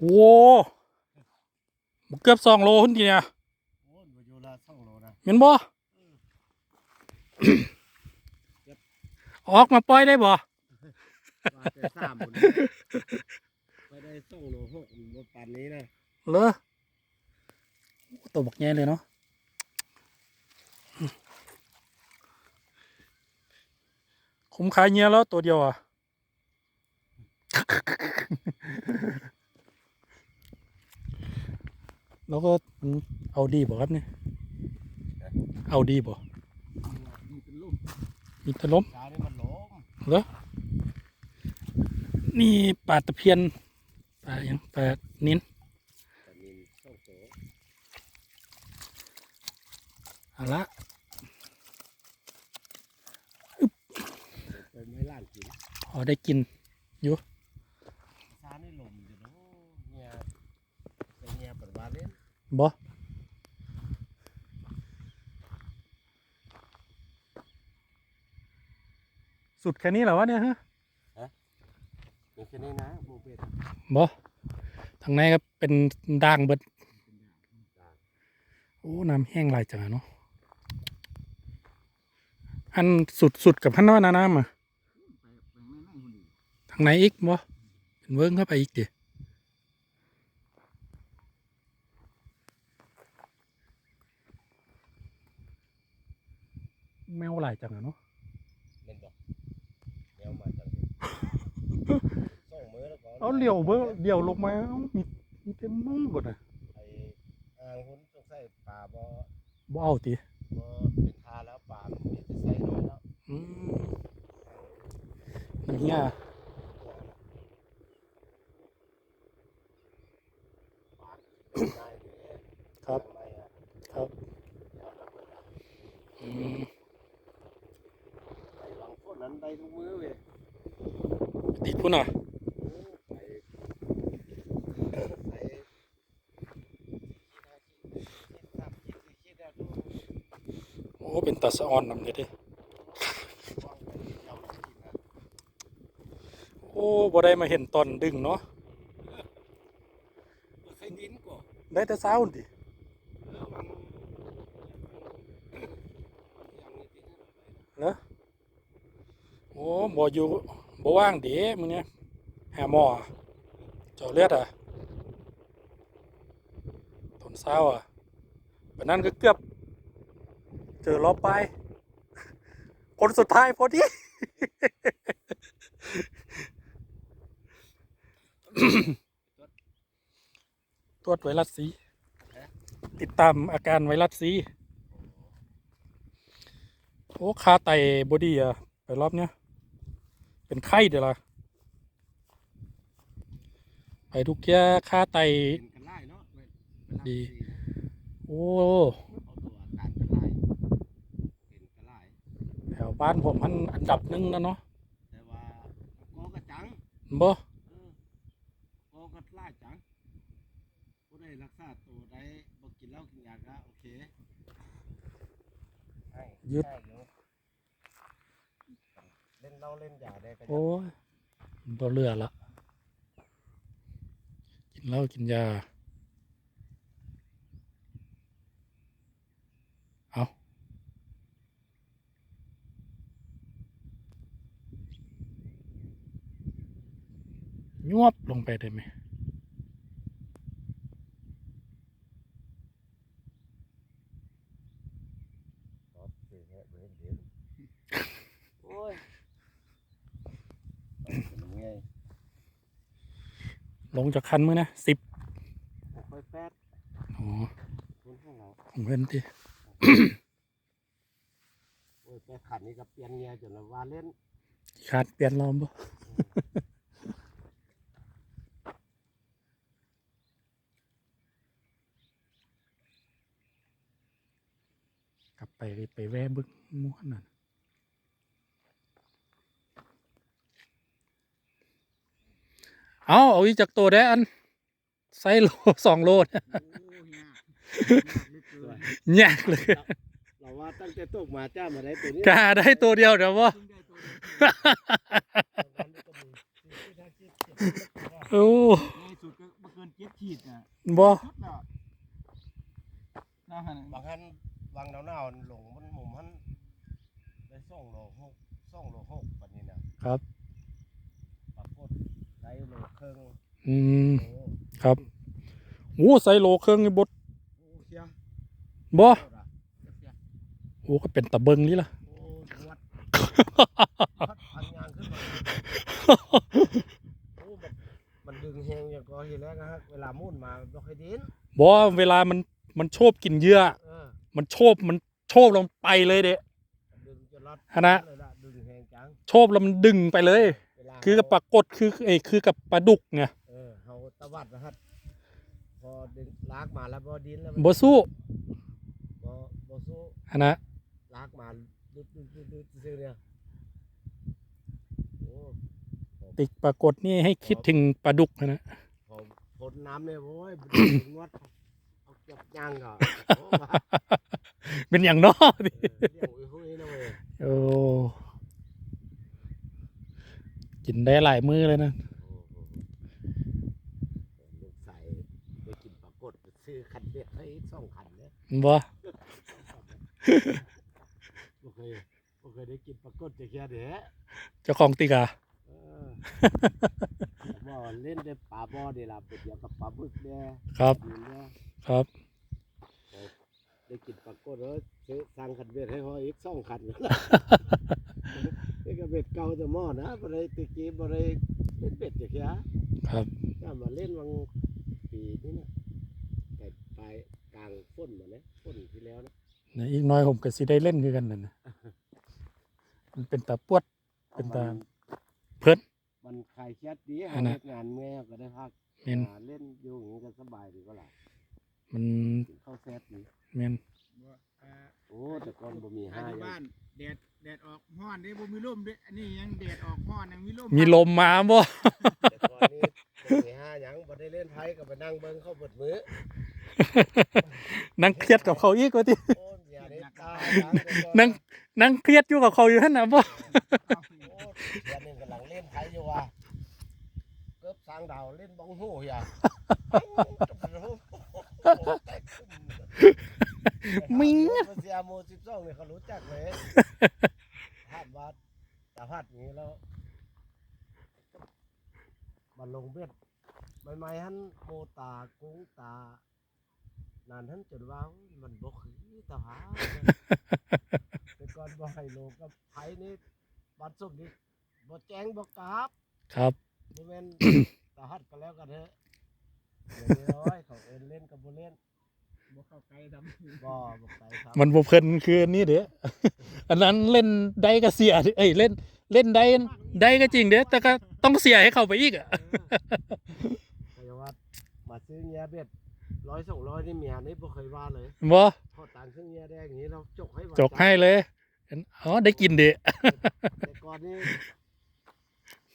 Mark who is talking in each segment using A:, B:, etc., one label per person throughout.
A: โอ้บ่เกือบสองโลหุ่นทีเนี่ย
B: โอ้ยบ่อยู่ละสองโลนะ
A: เห็นบ่ออกมาปล่อยได้บ่
B: ว่าแต่สามคนไปได้สองโลหกบ่ปานนี้นะ
A: เหรอตัวบักแย่เลยเนาะคุ้มค่าเงี้ยแล้วตัวเดียวอะ แล้วก็มันเอาดีบ่ครับเนี่ย เอาดีบ่
B: มีเป็นลูก
A: มีแตะล้ม
B: กานี่มันล้ม
A: เหรอนี่ปลาตะเพียนปลาอย่างปลานิ้น
B: แต่มีสองตัว
A: เอาละ
B: เป็นไม่ล้านกิน
A: พอได้กิน
B: ซานี่ลมอยู่เนาะเนี่ ยไปเนี่ยเปิดบ้านเล่น
A: บ่สุดแค่นี้เหรอวะเนี่ยฮะ
B: มีแค่นี้นะโบเป็ด
A: บ่ทางในก็เป็นด่างเบิด โอ้ น้ำแห้งหลายจังอะเนาะ อันสุดสุดกับพันน้อยนาน้ำอะทางในอีกบ่เป็นเวิ้งเข้าไปอีกดิ แมวหลายจังอะเนาะ
B: เป็นบอกแนวมาจังสองมือแล้วก็
A: เอาเหลี่ยวเบิ่งเหลี่ยวลงมาเอ้ามีมีเต็มมือหมดอะ
B: ไอ้อ่างหุ่นต้องใส่ปลาบ่
A: บ่เอาติ
B: บ่เป็นทาแล้วปลามันมีแต่ใส่น้อยแล้ว
A: อืมน้ำเหี้ย
B: ได้เลย
A: ครับ
B: ไม่อะ
A: ครับอืม
B: ไอ้หลังพวกนั้นได้ทุกมือเว้ย
A: ติดพุ่นอะ
B: ไอ้ไอ้คิดได้คิดคิดคิดทำคิดสิคิ ดได้ดู
A: โอ้เป็นตาสะออนนำเด้เด้
B: วางไปยาวมากินนะ
A: โอ้บ่ได้มาเห็นตอนดึงเนาะได้แต่เช้าหั่นติ
B: เนยังนี่ติดให้เราไป
A: เนอะโอ้บ่อยู่ บ่ว่างเด้มื้อเนี้ยหาหมอเจาะเลือดอะตนเช้าอะวันนั้นก็เกือบ เจอรอบปคนสุดท้ายพอดีตรวจไวรัสซีติดตามอาการไวรัสซีโอ้คาไตบอดี้อะไปรอบเนี้ย เป็นไข้เดี๋ยวละไปทุกเที่ยคาไต
B: เป็นกันไล่เนาะเว้ยเวลา
A: ดี
B: สี่
A: โอ้
B: เอาตัวอาการกันไล่เป็นกันไล่
A: แถวบ้านผมมันอันดับหนึ่งแล้วเนาะ
B: แต่ว่าโกกระจัง
A: บ่
B: เออโกกระไล่จังผู้ได้รักษาตัวได้บ่กินเหล้ากินยาก็โอเคให้
A: ยึด
B: ให้อยู่ เล่นเหล้าเล่นยาได้ก็
A: โอ้ยบ่เลือละ กินเหล้ากินยา เอายวบลงไปได้ไหม
B: อ๋อสิเฮ็ดบ่เห็นเดี๋ยวโอ้ยเป็นไง
A: ลงจากคันมือนะสิบ
B: บ่ค่อยแปด
A: อ๋อ
B: คุณของเรา
A: ผมเห็นดิ
B: โอ้ยไปขันนี่ก็เปลี่ยนเงียจนว่าเล่น
A: ขาดเปลี่ยนลอมบ่กลับไปไปแวะเบึกม้วนนั่น เอาเอาอีกจากตัวได้อันไซโลสองโลเนี่ยยากเลย
B: เราว่าตั้งแต่ตกมาจ้ามาได้ตัวนี้
A: กาได้ตัวเดียวเดี๋ยวว่าโอ้
B: ในสุดก็บ่เกิน
C: ฉีดอะ
A: บ่
C: ชุดแล้วนะฮะ
B: บางครั้งวางหนาวๆหลงมันหมุมมันได้ส่งโลหกส่งโลหกปานนี้นะครับปรากฏ ได้โลครึ่ง
A: อืม
B: โอ้
A: ครับโอ้ใส่โลเครื่องนี่บด
B: โอ้เสีย
A: บ่
B: โทษอะเสีย
A: โอ้ก็เป็นตะเบิงนี่ล่ะ
B: โอ้นวดพัดพันยางขึ้นมาโอ้มันมันดึงแหงอย่างก็เห็นแล้วนะฮะเวลามุ่นมาบ่ค่อยดิน
A: บ่เวลามันมันโชบกินเหยื่อ
B: เออ
A: มันโชบมันโชบลงไปเลยเด้
B: ดึงจะรัด
A: ฮะนะ
B: เลยล่ดึงแหงจัง
A: โชบแล้วมันดึงไปเลย
B: เวลา
A: คือกับปลากดคือไอ้คือกับปลาดุกไง
B: เออเฮาตะวัดนะฮะพอดึงลากมาแล้วบ่ดินแล้วมัน
A: บ่สู้
B: บ่บ่สู้
A: ฮะนะ
B: ลากมาดึดดึดดึดดึดซื่อเนี่ยโอ้
A: ติกปลากดนี่ให้คิดถึงปลาดุกนะ
B: พอพ้นน้ำเนี่ยโอ้ยนวดเอาเก็บย่างก่อนโอ้ว่า
A: เป็นอย่างน้อ
B: เออเลี้ยงอุ้ยหุ้ยนะเว้ย
A: โอ้ กินได้หลายมือเลยนะ
B: โอ้โหลูกใส่ไปกินปลากดไปซื้อคันเบ็ดให้อีกสองคันเนี่ย
A: บ่
B: โอเคโอเคยได้กินปลากดจะแค่เด้
A: เจ้าของติกา
B: เออบ่เล่นได้ปลาบ่อเดี๋ยวล่ะไปเดียวกับปลาบึกเนี่ย
A: ครับ
B: กินเนี่ย
A: ครับ
B: ได้กินปลากดแล้วซื้อสั่งคันเบ็ดให้พออีกสองคันนี่ก็เบ็ดเก่าแต่หม้อนะบ่ได้ตะกี้บ่ได้เล่นเบ็ดจะแค่
A: ครับ
B: ถ้ามาเล่นวังปีนี้นะแต่ปลายกลางฝนมาเนี่ยฝนที่แล้วนะ
A: นะอีกน้อยผมก็สิได้เล่นคือกันนั่นนะมันเป็นตาปวดเป็นตา
B: อามั
A: เพิ่น
B: มันคลายเครียดดี
A: อั
B: หาน
A: น่ะ
B: งานเมื่อยก็ได้พัก
A: แม่น
B: หาเล่นอยู่อย่างนี้ก็สบายดีก็ล่ะ
A: มัน
B: กินข้าวแซ่บนี่
A: แม่น
C: บ่เอ่อ
B: โอ้แต่ก่อนบ่มี
C: ภา
B: ห้าย
C: ใน
B: อย่าง
C: บ้านแดดแดดออกฮ้อนเด้บ่มีลมเด้อันนี้ยังแดดออกฮ้อนยังมีลม
A: มีลมมาบ่
B: แต่ก่อนนี้บ่มีห้าหยังบ่ได้เล่นไพ่ก็ไปนั่งเบิ่งเข้าเบิดมื้อ
A: นั่งเครียดกับเขาอีกว่าติ
B: โอ้ยอย่าได้ตายหลังแต่ก่อ
A: นั่งนั่งเครียดอยู่กับเขาอยู่หั่นน่ะบ่
B: โอ้เดือนหนึงกำลังเล่นไพ่อยู่ว่ะเกือบสร้างดาวเล่นบ้องหูอย่า
A: มิง
B: เสียโมสิบสองเนี่ยเขารู้จักเลยพาดวัดแต่พาดอย่างนี้แล้วมันลงเบ็ดใหม่ๆฮันโมตากุ้งตานานท่านจนว่ามันบกคือตาหาแต่ก่อนบ่ให้โลงกับไผนี่บัดสุบนี่บ่แจ้งบ่กราบ
A: ครับ
B: บ่แม่นตาหัดก็แล้วกันเถอะเดี๋ยวนี้ ร้อยเขาเอิ้นเล่นกับบ่เล่น
C: บ่เข้าไกลดำ
B: บ่บ่ไปครับ
A: มันบ่เพิ่นคืออันนี้เด้อันนั้นเล่นได้ก็เสียดิเอ้ยเล่นเล่นได้ได้ก็จริงเด้แต่ก็ต้องเสียให้เขาไปอีกอะ
B: เออเขาจะว่ามาซื้อเงียเบ็ดร้อยสองร้อยนี่เมียนี่บ่เคยว่าเลย
A: บ่
B: พอตังค์ซื้อเงียแดงอย่างนี้เราจกให้ว่า
A: จกให้เลย อ๋อได้กินดิ
B: แต่ก่อนนี่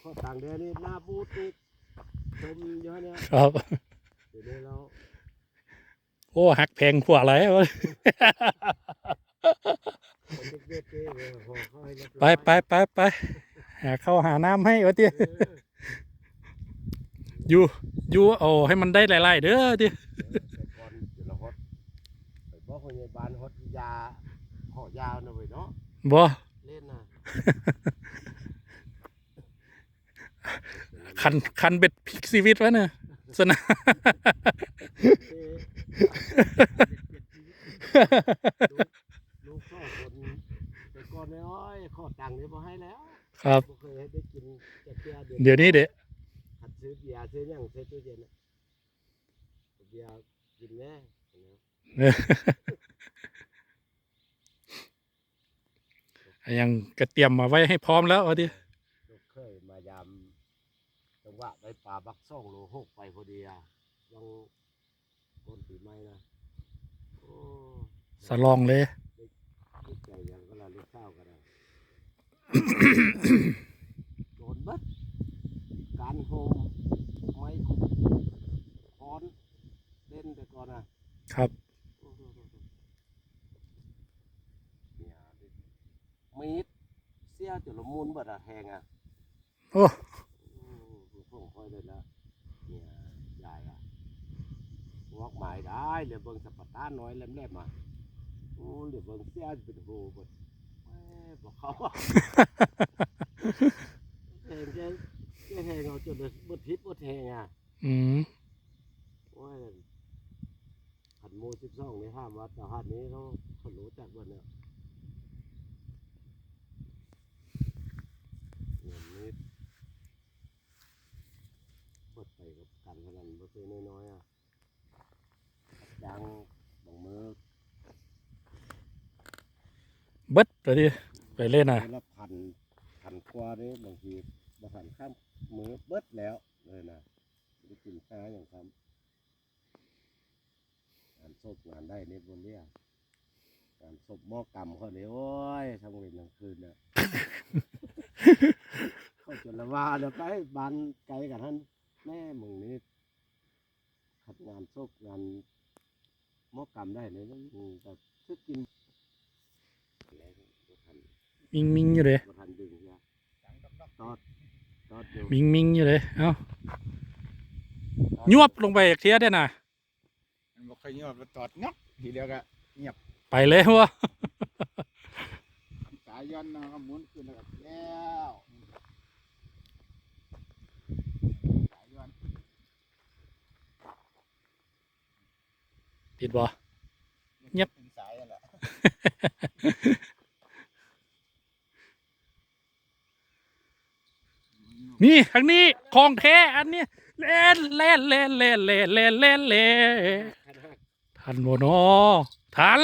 B: พอตังค์แดงนี่หน้าบูดนี่ชมเยอะเนี่ย
A: ครับ
B: เดี๋ยวนี้เรา
A: โอ้หักแพงกว่าอะไรวะ
B: คนเด็กๆเด้อพอเขาให้เรียบร้
A: ไป
B: อย
A: ไปไปไปหาข้าวหาน้ำให้วะติ
B: เออ
A: อยู่อยู่เอาให้มันได้หลายๆเด้อติ
B: แต่ก่อนเดี๋ยวเราฮดไปบอกคนในบ้านฮดยาห่อยาวนะเว้ยเนาะ
A: บ่
B: เล่นน่ะ
A: คันคันเบ็ดพลิกชีวิตวะเนี่ย สนะ
B: เอ้ลูกพ่อคนแต่ก่อนไม่อ้อยขอตังค์นี่บ่ให้แล้ว
A: ครับ
B: บ่เคยให้ได้กินแกเบียร์
A: เดี๋ยวนี้เด้
B: หัดซื้อเบียร์ซื้อหยังซื้อตู้เย็นน่ะเบียร์กินแน่นะ
A: ยังกระเตรียมมาไว้ให้พร้อมแล้ววะติ
B: ลูกเคยมายามจั งหวะได้ปลาบักซ่องโลหกไปพอดีอะยังต้นปีใหม่นะโอ้
A: สลองเลย
B: ลูกใจยังก็ละลูกข้าวกันนะ โดนเบัดการโฮมไม้คอนเล่นแต่ก่อนอะ
A: ครับ
B: โอ้โหเนี่ยมีดเสียจนละมุนเบิดอะแทงอะ
A: โอ้
B: โอ้โหผมคอยเลยละเนี่ยยายอะอกหมายได้เหลือเบิ่งสัปตาน้อยแหลมๆมาโอ้เหลือเบิ่งเสียเป็นโหบดแม่บอกเขาว่าแหงแกแกแหงเอาจนบดพิษบดแหงอะ
A: อืม
B: โอ้ยขันโมสิบสองในห้ามวัดแต่หัดนี้เขาเขารู้จักวันเนี่ยเงินนี้บดไปกับ การพนันบ่เคยน้อยๆอะยังบางมือ
A: เบิดไปดิไปเล่นน่ะ
B: มือละพันพันกว่านี่บางทีบางพันข้ามมือเบิดแล้วเลยนะได้กินข้าวอย่างครับงานศพงานได้นี่บนเรียกงานศพหม้อกรรมเขาเนี่ยโอ้ยทั้งวันทั้งคืนน่ะเขาจนละว่าเดี๋ยวไปบานไกลกับท่านแม่มึงนี่ ขัดงานศพงานหม้อกรรมได้เนี่ยมันแต่ซึกกินแล้วบ่ทัน
A: มิงมิงอยู่เลย
B: บ่ทันดึงเนี่ยตอดตอดอยู่
A: มิงมิงอยู่เลยเอ้ายวบลงไปอีกเทียได้น่ะ
C: มันบ่เคยยอดมาตอดงับทีเดียวก็
A: ไปเลยวะ
C: สายย้อนเนาะก็หมุนขึ้นแล้วก็แล้วสายย้อน
A: ติดบ่เงียบ
C: เป็นสายนั่นแหละ
A: นี่ทางนี้ของแท้อันเนี้ยเล่นเล่นเล่นเล่นเล่นเล่นเล่นเล่น
B: ขันหัก
A: ทันโมโนทัน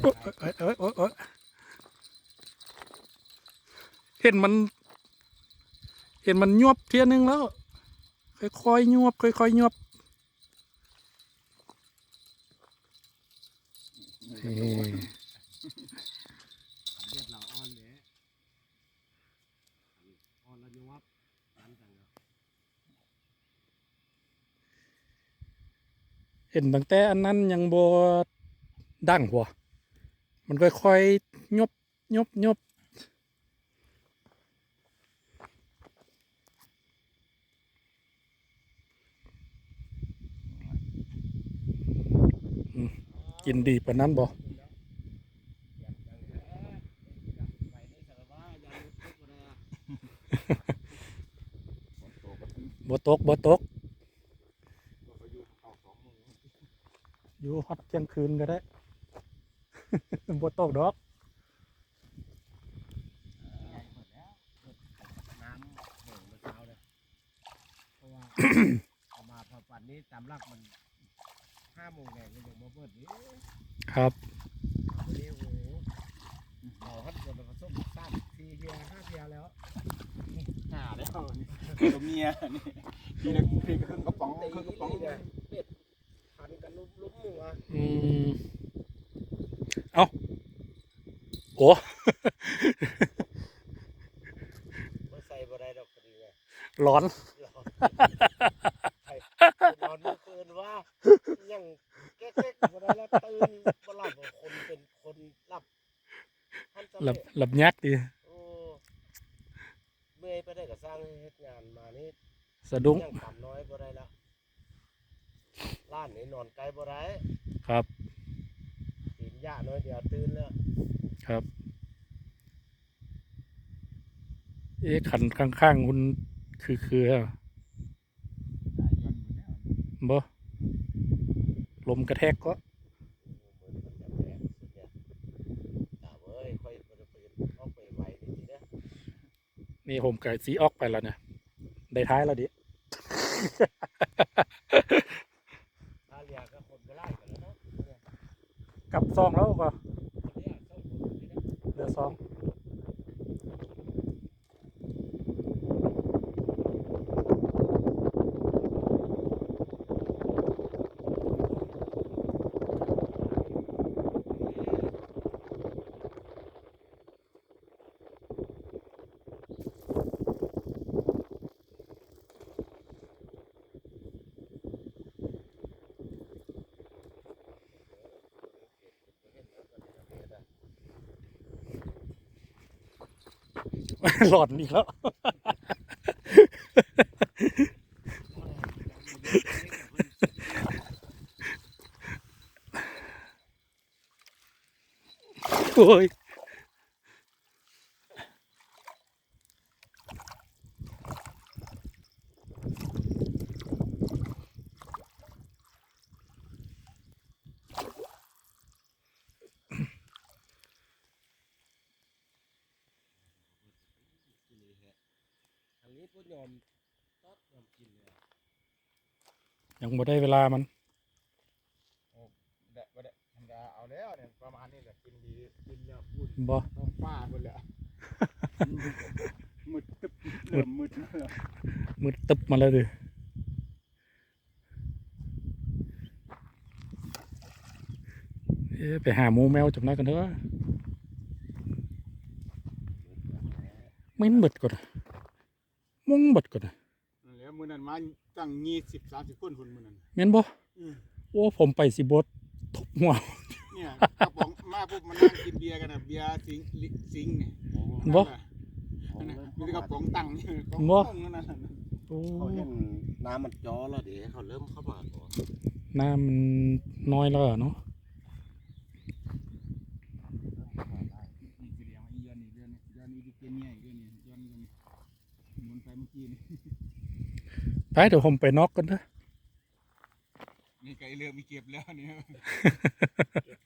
A: โอ๊ยโอ๊ยโอ๊ยโอ๊ยโอ๊ยเห็นมันเห็นมันยวบเทียนึงแล้ว ค่อยๆยวบค่อยๆยวบเอ้ย
B: วบเห็
A: นตั้งแต่อันนั้นยังบดังหัวมันค่อยๆยบยบยบ กินดี
B: ไปนั้นบ่
A: บ่ตกบ่ตกอยู่ฮอตเที่ยงคืนก็ได้บ่ตกดอก
B: เอามาพอฝันนี้ตามรักมัน ห้าโมงแดงก็ยังมาเปิดนี่
A: ครับ
B: วันนี้โอ้โหเราฮัดคนผสมสามสี่เทียห้าเทียแล้ว
C: หาแล้วนี่ตัวเมียนี่ทีละทีครึ่งกระป๋อง
B: ตี
C: ครึ่งกระป๋อง
B: เนี่ยเป็ดพันกันลุมลุมหัว
A: อืมเอาโอ้
B: มาใส่บ่ได้ดอกกระดิ่งอะ
A: ร้อน
B: เราไอ้นอนเมื่อคืนว่ายังแก๊กๆบ่ได้แล้วตื่นบ่หลับบ่คนเป็นคนหลับท่านจะ
A: หลั บ
B: เละ
A: หลับยักดี
B: โอ้เมื่อยไปได้ก็สร้างเฮ็ดงานมานี่
A: สะดุ้ง
B: ยังต่ำน้อยบ่ได้แล้วล้านนี่นอนไกลบ่ได้
A: ครับ
B: ตีนหญ้าน้อยเดียวตื่นแล้ว
A: ครับ เอ๊ะขันข้างๆคุณคือคืออะ
C: สายย้อนหมดแล้ว
A: บ่ลมกระแทกก็
B: นี่ผมเกิด
A: สีออกไปแล้วเนี่ยได้ท้ายแล้วดิ
B: กับ
A: ซองแล้ว หลอนอีกแล้วโอ้ย บ่ได้เวลามัน
C: แดดบ่ได้ธรรมดาเอาแล้วเนี่ยประมาณนี้แหละกินดีกินแล้วพูด
A: บ่
C: ต้องป้าหมดเลยมืดตึ๊บเริ่มมืดแล้ว
A: มืดตึบมาแล้วดิเอ๊ะไปหาหมูแมวจำได้กันเถอะไม่นเบิดก่อนมุงเบิดก่อน
C: แล้วมื้อนั้นมา ตั้ง20 30คนคนมื้อนั้น
A: แม่นบ่
C: อืม
A: โอ้ผมไปสิบดทุบหัว
C: เนี่ยกระป๋องมาปุ๊บมานั่งกินเบียร์กันน่ะเบียร์สิงลิสิงเนี่ย
A: บ่
C: นั่นน่ะมีแต่กระป๋องตังค์เนี่ยของ
A: บ่
C: ของนั่นน่ะ
A: โอ้
B: เขาเห็นน้ำมันจอแล้วเดี๋ยวเขาเริ่มเข้ามาก่อน
A: น้ำมันน้อยแล้วอะเนาะ
C: นี่สิเลี้ยงอีเดือนนี่เดือนนี้เดือนนี้ดิเกเนียอีกเดือนนี้เดือนนี้หมุนไปเมื่อกี้นี่
A: ไปเดี๋ยวผมไปนอกกันเถอะ
C: นี่ไก่เรือมีเก็บแล้วเนี่ย
B: เข้าขันก่อน